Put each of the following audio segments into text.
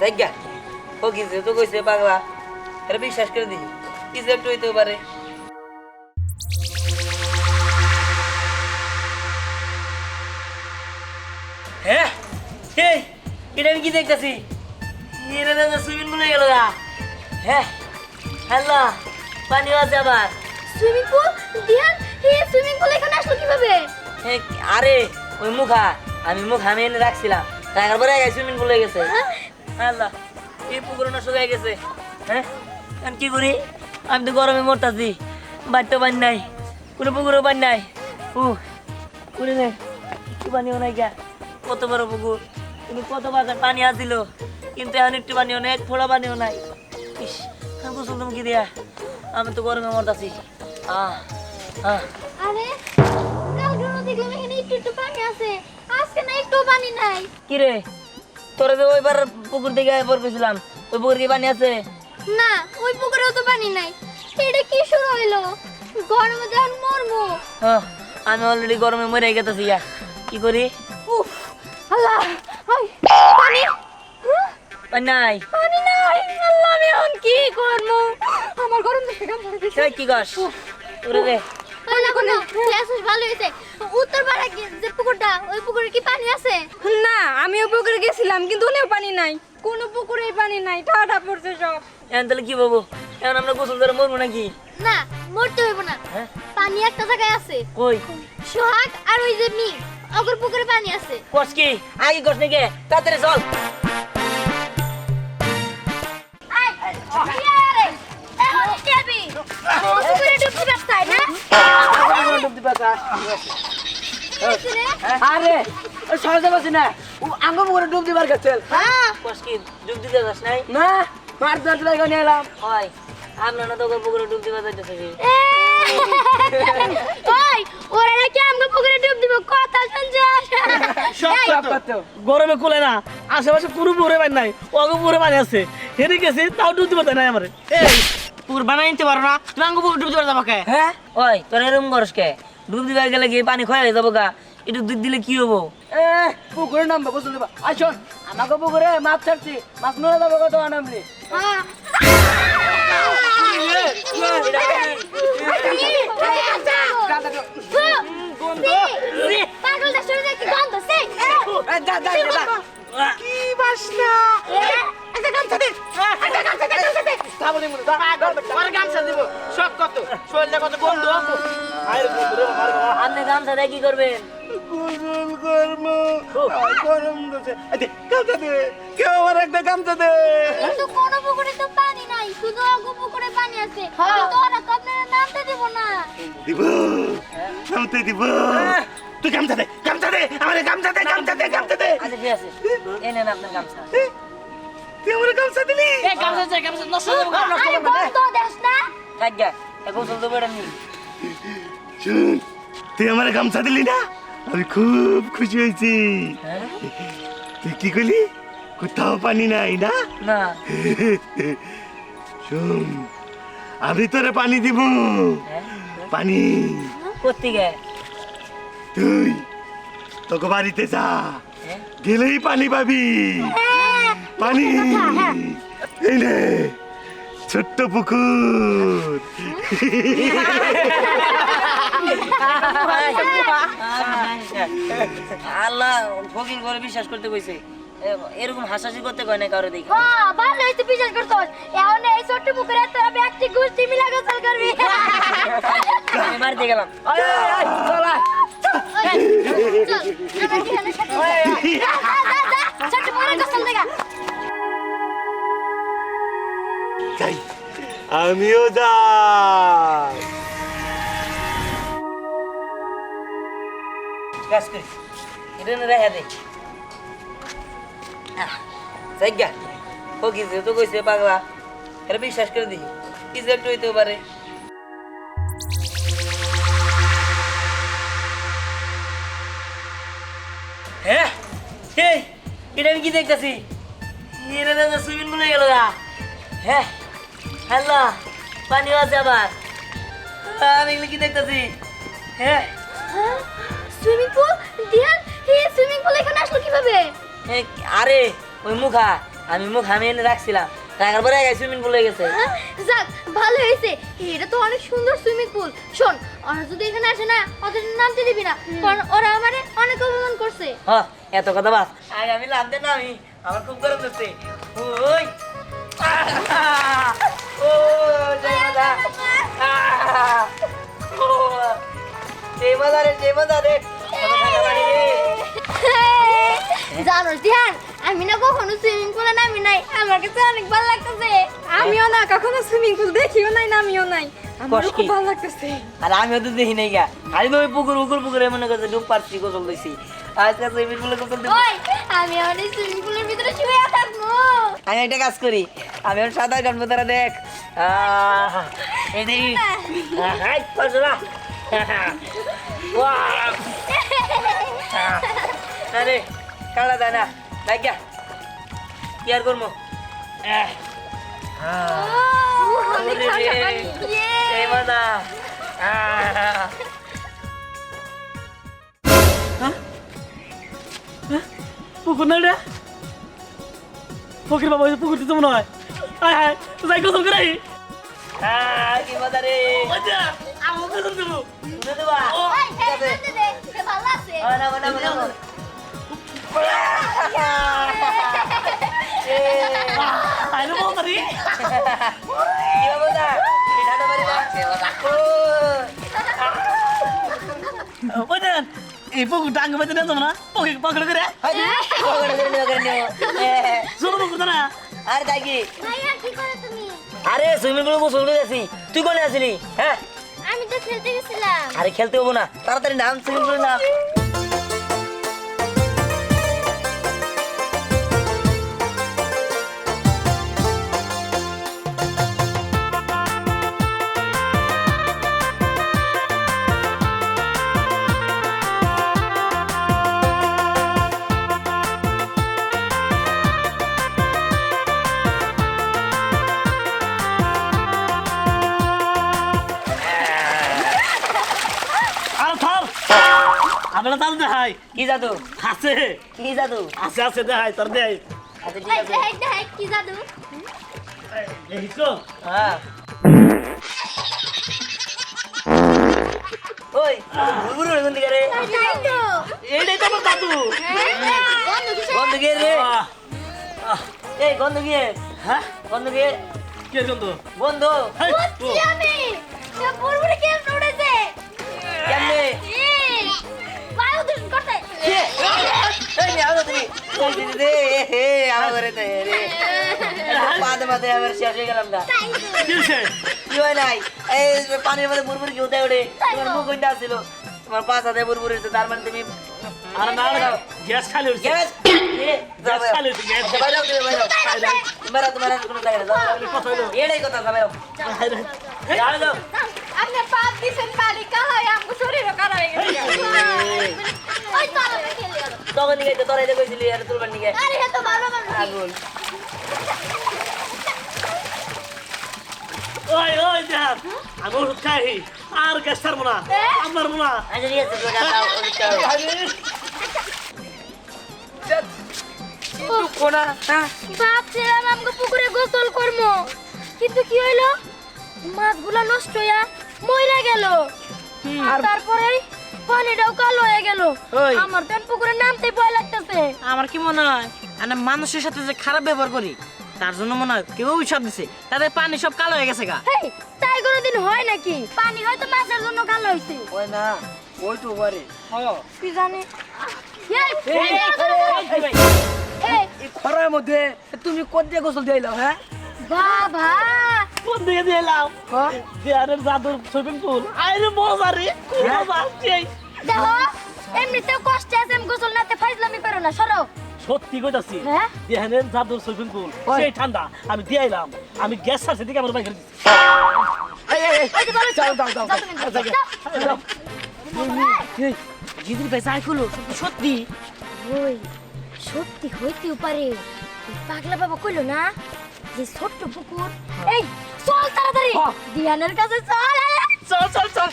জায়গা? ও কি তো কইছে পাগলা? এটা বিশ্বাস করে দিই কিছু একটু হইতেও পারে। হ্যাঁ এই এটা আমি কি দেখতেছি? এটা সুইমিং পুলে গেল গা। হ্যাঁ হ্যালো পানি আছে আবার। Swimming pool? দিয়ান এই সুইমিং পুল এখানে আসলো কীভাবে? আরে ওই মুখা আমি মুখা আমি এনে রাখছিলাম। টাকার পরে সুইমিং পুলে গেছে। আল্লাহ এই পুকুর না শুকাই গেছে। হ্যাঁ? কি করি? আমি তো গরমে মরতাছি বাড়িতে পানি নাই কোনো পুকুরও পানি নাই। উ পুরে নে একটু পানিও নাই গা। কত বড় পুকুর। কিন্তু কত বাজার পানি আসছিল কিন্তু এখন একটু পানিও নেই থোড়া পানিও নাই। ইস গোসল তুমি কি দিয়া? আমি তো গরমে মরতাছি। আহ আহ। আরে কালকে না দেখলাম এখানে একটু একটু পানি আছে আজকে না একটু পানি নাই। কিরে? তোরা যে ওইবার পুকুর থেকে পর গেছিলাম ওই পুকুর কি পানি আছে? না ওই পুকুরেও তো পানি নাই। এটা কি শুরু হইল? গরমে যখন মরমু। হ্যাঁ, আমি অলরেডি গরমে মরে গেতেছি ইয়া। কি করি? উফ আল্লাহ পানি। হ্যাঁ? পানি নাই। পানি নাই। আল্লাহ আমি এখন কি করব আমার গরম দেখে গাম ধরে গেছে কি গাছ ওরে রে না কোনো শেষ ভালো হয়েছে। উত্তর যে পুকুরটা ওই পুকুরে কি পানি আছে? না আমিও পুকুরে গেছিলাম কিন্তু ওনেও পানি নাই। কোনো পুকুরেই পানি নাই ঠাডা পড়ছে সব। এখন তাহলে কি পাবো এখন আমরা গোসল করে মরবো নাকি? না মরতে হইব না। হ্যাঁ? পানি একটা জায়গায় আছে। কই? সোহাগ আর ওই যে মি অগর পুকুরে পানি আছে। কস কি? আগে কস নাকি? তাড়াতাড়ি চল। আই রে এ পুকুরে ডুবতে ব্যস্তাই না? রে আরে ওই সহজে বসি না। ও আঙ্গ পুকুরে ডুব দিবার গেছে। হ্যাঁ। ডুব দিতে যাস নাই? না মার দাঁত লাগে নিয়ে এলাম। হয় আমরা না তো পুকুরে ডুব দিতে যাইতেছি। ওই ওরা নাকি আমগো পুকুরে ডুব দিব কথা শুনছে? সব গরমে কোলে না আশেপাশে পুরো পুরে পানি নাই অগো পুরে পানি আছে। হেরে গেছে তাও ডুবতে পারতে নাই আমার। এই পুকুর বানাই নিতে পারো না তুমি আঙ্গু পুকুর ডুবতে পারতে আমাকে হ্যাঁ? ওই তোর এরকম করস কে? ডুব দিবার গেলে কি পানি খয়া যাব গা। একটু দুধ দিলে কি হব? এ পুকুরে নামবে গোসল দিবা আসুন আমাকে পুকুরে মাছ ছাড়ছি মাছ মরে যাব কত নামলি হ্যাঁ পাগল দা শুনে কি গন্ধ সে যা যা যা কি বাসনা? একটা গামছা দে। একটা গামছা দে। গামছা দে খাব নি মুড়ি আর গামছা দিব। শক কত? শরীরে কত গন্ধ আরে বন্ধু রে আমার আপনি গামছা দিয়ে কি করবেন? গোসল করব। গরম দোষে দে গামছা দে। কেউ আমার একটা গামছা দে। কিন্তু কোন পুকুরে তো পানি নাই। শুধু অগো পুকুরে পানি আছে। কিন্তু ওরা তো আপনারা নামতে দিব না। দিব। নামতে দিব। তুই গামছা দে গামছা দে। আমার গামছা দে গামছা দে গামছা দে। আচ্ছা ঠিক আছে। এই নেন আপনার গামছা। তুই আমার গামছা দিলি? আরে বন্ধ দেশ না। থাক গা গোসল তো বেড়ে নি শুন তুই আমার গামছা দিলি না? আমি খুব খুশি হয়েছি। তুই কি করলি কোথাও পানি নাই না? না। শোন আমি তোরে পানি দিব। পানি। করতে গে তুই তোকে বাড়িতে যা। গেলেই পানি পাবি। পানি এই নে ছোট্ট পুকুর আল্লাহ ফকির করে বিশ্বাস করতে কইছে এরকম হাসাহাসি করতে কয় না কারও দেখে হ্যাঁ ভালো হইছে বিশ্বাস করতো এখন এই ছোট্ট পুকুরে তোরা ব্যক্তি গোষ্ঠী মিলা গোসল করবি আমি বাড়িতে গেলাম চলা চল আমিও যাই। করি। এটা না দে। ফকির যেহেতু কইছে বিশ্বাস করে দিই কিছু একটু পারে। হ্যাঁ এটা আমি কি দেখতেছি? এটা সুইমিং পুলে গেল হ্যাঁ হ্যালো পানি আছে আবার। আমি এগুলো কি দেখতেছি? হ্যাঁ। সুইমিং পুল দিয়ান এই সুইমিং পুল এখানে আসলো কীভাবে? আরে ওই মুখা। আমি মুখ আমি এনে রাখছিলাম। রাখার পরে সুইমিং পুল হয়ে গেছে। হ্যাঁ? যাক ভালো হয়েছে। এটা তো অনেক সুন্দর সুইমিং পুল শোন ওরা যদি এখানে আসে না ওদের নামতে দিবি না কারণ ওরা আমারে অনেক অপমান করছে। হ এত কথা বাস আগে আমি নামতে না আমি আমার খুব গরম হচ্ছে ওই! ও জয় মাতা জয় মাতা রে জয় মাতা রে। কত টাকা বাড়ি রে জানো ধ্যান আমি না কখনো সুইমিং পুলে নামি নাই। আমার কাছে অনেক ভালো লাগতেছে। আমিও না কখনো সুইমিং পুল দেখিও নাই নামিও নাই। কষ্ট খুব ভালো লাগতেছে। আর আমিও তো দেখি নাই গা। আমি তো ওই পুকুর পুকুর পুকুরে মনে করছে ডুব পারছি গোসল দিছি। আজকে সুইমিং পুলে গোসল দিব ওই আমি আমার সুইমিং পুলের ভিতরে শুয়ে থাকব। আমি একটা কাজ করি আমি ওর সাঁতার কাটবো তারা দেখ। হাই! আহ, আরে কালা দেয় না গা কি আর করব। এই মানা পুকুর না রে? ফকির বাবা পুকুর দিতে মনে হয়। আয় হায় যাই গোসল করে আই। আহ, কি মজা রে। গোসল দেবো। দেবা? ভালো আছে। আইলে কি? ও, ওই দেন এই পুকুর নিয়ে যাব না? পকেট পকেট করে? পুকুর না। আরে ভাইয়া, কি করো তুমি? আরে সুইমিং পুলে গোসল করে আছি তুই কোনে আসলি? হ্যাঁ? আমি তো খেলতে গেছিলাম। আরে খেলতে হব না। তাড়াতাড়ি নাম সুইমিং পুলে নাম। আমরা তাল দেখাই। কি জাদু? আছে। কি জাদু? আছে আছে দেখাই তোর দেখাই। আচ্ছা কি জাদু? হ্যাঁ। ওই বুড়বুড় কোন দিকে রে? এইটাই তো আমার দাদু। হ্যাঁ? বন্ধু গন্ধ কে রে? এই গন্ধ হ্যাঁ? গন্ধ কে? আমি। উড়েছে? কেমনে? পানির মধ্যে বুড়বুড় কি উঠে ওঠে তোমার মুখ ছিল তোমার পাঁচ হাতে হয়েছে তার মানে তুমি আর না গ্যাস খালি গ্যাস তোমার তোমার কোনো জায়গায় কথা হইল এটাই কথা যাবে আপনি পাপ দিছেন পানি কালা হয়ে আমগো শরীরও কালা হয়ে গেছে। ওই তো আমাকে খেলে গেল। তখন নিকে তো তোরাই কইছিলি আর তুলবার নিকে আরে, এ তো ভালো মানুষ। আগুন। ওই ওই দেখ আমি ওষুধ খাই। আর গ্যাস ছাড়বো না আমার মনে আচ্ছা ঠিক আছে তোরা যাও কোনা হ্যাঁ। ভাবছিলাম আমাকে পুকুরে গোসল করব কিন্তু কি হইল? মাছগুলা নষ্ট হইয়া মইরা গেল। আর তারপরে পানিটাও কালো হয়ে গেল। আমার তো পুকুরে নামতে ভয় লাগতেছে। আমার কি মনে হয়? আমরা মানুষের সাথে যে খারাপ ব্যবহার করি তার জন্য মনে হয় কেউ অভিশাপ দিছে। তাদের পানি সব কালো হয়ে গেছে গা। তাই কোনোদিন হয় নাকি? পানি হয়তো মাছের জন্য কালো হইছে। ওই না ওই তো পারে কি জানি? খরার মধ্যে তুমি কোন দিয়ে গোসল দিলাও হ্যাঁ? বাবা কোন দিকে দিয়ে এলাম। দেয়ারের জাদুর সুইমিং পুল। আরে মজা রে খুব মজা সেই দেখো এমনিতেও কষ্ট আছে আমি গোসল নাতে ফাইজলামি করো না সরো। সত্যি কইতাছি হ্যাঁ? দেহানের জাদুর সুইমিং পুল সেই ঠান্ডা আমি দিয়ে এলাম আমি গ্যাস ছাড়ছি দিকে আমার যাও, যাও। জিদির ভাই যাই সত্যি ওই সত্যি হইতেও পারে। পাগলা বাবা কইলো না যে ছোট্ট পুকুর এই চল তাড়াতাড়ি। দিয়ানের কাছে চল চল চল চল।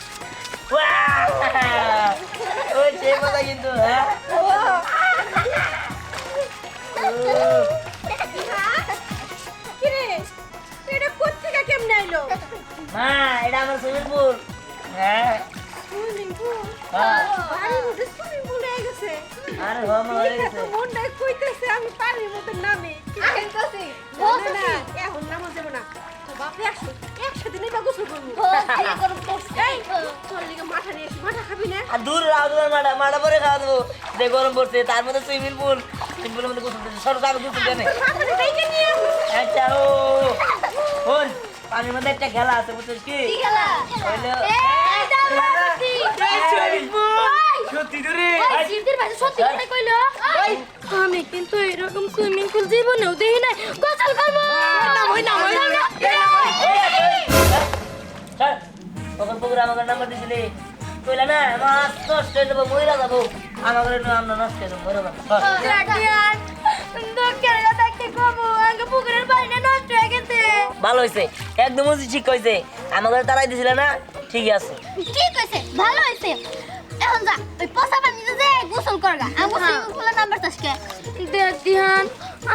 ওই যে মজা কিন্তু হ্যাঁ। এটা মা আমার সুইমিং পুল। হ্যাঁ। Swimming pool? হ্যাঁ। বাড়ির মধ্যে সুইমিং পুল হয়ে গেছে। আরে হো হয়ে গেছে। মনটা কইতেছে আমি পানির মধ্যে নামি। এখন নামা যাবে না। তো বাপে আসো একসাথে নেবা গোসল করব। এই তোর লিগে মাথা নিয়ে এসি মাথা খাবি না? আর দূর রাখো তোমার মাটা মাটা পরে খাওয়া দেবো। যে গরম পড়ছে তার মধ্যে সুইমিং পুল। সুইমিং পুলের মধ্যে গোসল দিচ্ছে সরো আমি গোসল আসো। আচ্ছা ও পানির মধ্যে একটা খেলা আছে বুঝছিস কি? খেলা? জিদের ভাই সত্যি কথা কইলো। আমি কিন্তু এরকম সুইমিং পুল জীবনেও দেখি নাই। গোসল করব। না হই না হই না স্যার তখন পুকুরে আমাকে নাম্বার দিছিলি। কইলা না মাছ নষ্ট হয়ে যাব মহিলা যাব। আমাকে আমরা নষ্ট হয়ে যাব বরাবর গার্ডিয়ান কথা কি কব আগে পুকুরের পানিটা নষ্ট হয়ে গেছে। ভালো হয়েছে একদম ঠিক হয়েছে আমাকে তারাই দিছিল না ঠিক আছে। ঠিক আছে ভালো হয়েছে এখন যা ওই পচা পানিতে যে গোসল করগা আমি সুইমিং পুলের নাম্বার চাষকে দিহান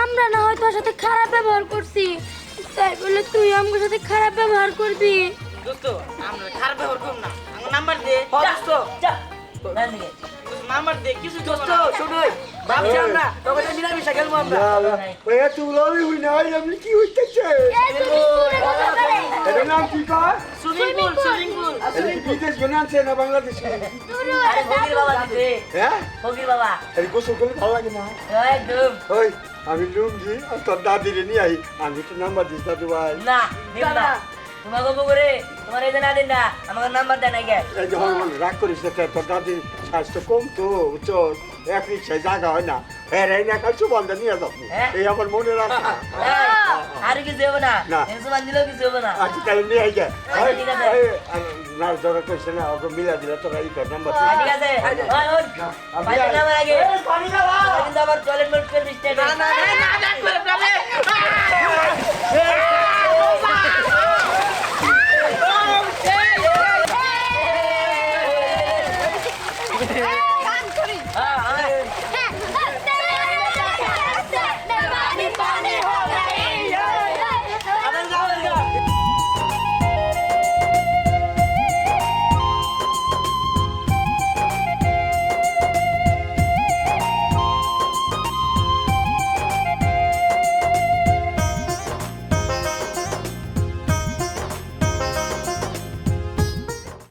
আমরা না হয়তো তোর সাথে খারাপ ব্যবহার করছি। তাই বলে তুই আমার সাথে খারাপ ব্যবহার করবি। দোস্ত আমরা খারাপ ব্যবহার করব না। আমার নাম্বার দে। যা, যা। ডান দিকে। কিছু দোস্ত দোস্ত শুনুই ভাবছি আমরা তোকে তো মিলামিশা খেলব আমরা? ওই তুলো হই না আমি কি হইতেছে? এটার নাম কি কয়? Swimming pool swimming pool. বিদেশ বানাচ্ছে না বাংলাদেশে? আরে ফকির বাবা দিছে। হ্যাঁ? ফকির বাবা। এই গোসল করলে ভালো লাগে না? একদম ওই আমি লুঙ্গি আর তোর দাদিরে নিয়ে আই। আমি তো নাম্বার দিস দাদু ভাই না। তোমার গো বগরে তোমার এই না দিন না আমাকে নাম্বার দেয় না গে যখন রাগ করিস তোর দাদি স্বাস্থ্য কম তো উচ্চ এক রিক্সায় জায়গা হয় না হ্যাঁ এই না কাল মিলা দিলে তোর